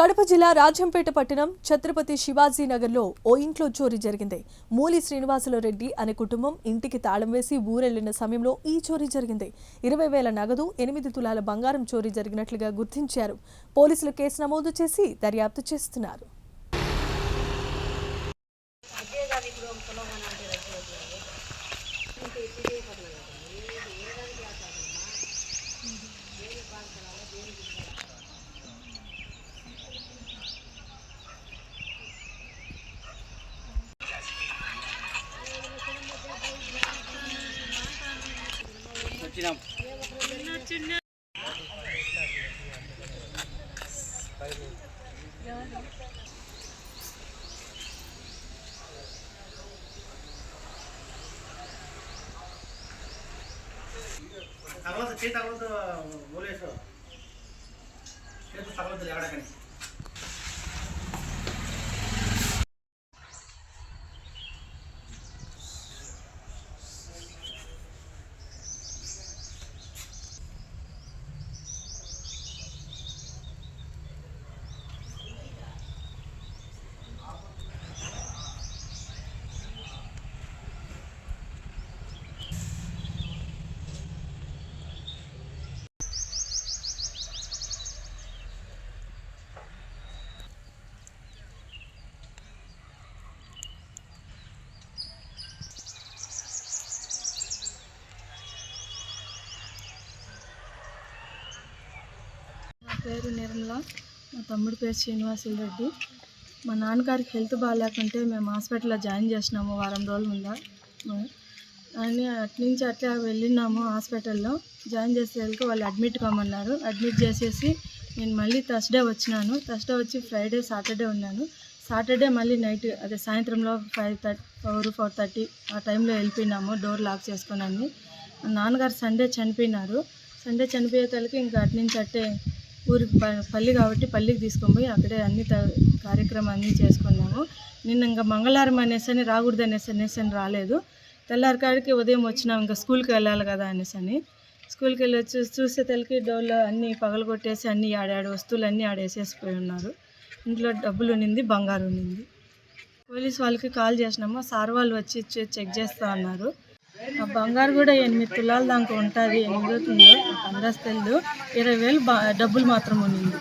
కడప జిల్లా రాజంపేట పట్టణం ఛత్రపతి శివాజీ నగర్లో ఓ ఇంట్లో చోరీ జరిగింది. మూలి శ్రీనివాసులు రెడ్డి అనే కుటుంబం ఇంటికి తాళం వేసి ఊరెళ్ళిన సమయంలో ఈ చోరీ జరిగింది. ఇరవై వేల నగదు ఎనిమిది తులాల బంగారం చోరీ జరిగినట్లుగా గుర్తించారు. పోలీసులు కేసు నమోదు చేసి దర్యాప్తు చేస్తున్నారు. వచ్చినాం తర్వాత చేతి తర్వాత ఓలేసు చేతి తర్వాత ఎక్కడకని పేరు నిర్మల. మా తమ్ముడి పేరు శ్రీనివాసులు రెడ్డి. మా నాన్నగారికి హెల్త్ బాగాలేకుంటే మేము హాస్పిటల్లో జాయిన్ చేసినాము వారం రోజుల ముందా. అని అట్నుంచి అట్లా వెళ్ళినాము హాస్పిటల్లో. జాయిన్ చేసేందుకు వాళ్ళు అడ్మిట్ కామన్నారు. అడ్మిట్ చేసేసి నేను మళ్ళీ థర్స్డే వచ్చినాను. థర్స్డే వచ్చి ఫ్రైడే సాటర్డే ఉన్నాను. సాటర్డే మళ్ళీ నైట్ అదే సాయంత్రంలో five thirty four four thirty ఆ టైంలో వెళ్ళిపోయినాము డోర్ లాక్ చేసుకున్నాను మా నాన్నగారు సండే చనిపోయినారు. సండే చనిపోయేతలకి ఇంకా అటు నుంచి అట్టే ఊరికి ప- పల్లి కాబట్టి పల్లికి తీసుకొని పోయి అక్కడే అన్ని కార్యక్రమం అన్నీ చేసుకున్నాము. నిన్న ఇంకా మంగళవారం అనేసి అని రాకూడదు అనేసి అనేసి అని రాలేదు. తెల్లారికాడికి ఉదయం వచ్చినాం ఇంకా స్కూల్కి వెళ్ళాలి కదా అనేసి అని. స్కూల్కి వెళ్ళి వచ్చి చూసే తలకి డోర్లో అన్నీ పగలగొట్టేసి అన్నీ ఆడాడు వస్తువులు అన్నీ ఆడేసేసిపోయి ఉన్నారు. ఇంట్లో డబ్బులు ఉన్నింది బంగారు ఉన్నింది పోలీస్ వాళ్ళకి కాల్ చేసినాము. సార్ వాళ్ళు వచ్చి చెక్ చేస్తా ఉన్నారు ఆ బంగారు కూడా ఎనిమిది తులాల దాకా ఉంటుంది. ఎనిమిది అవుతుందో నాకు ఇరవై వేలు బా డబ్బులు మాత్రం ఉన్నింది.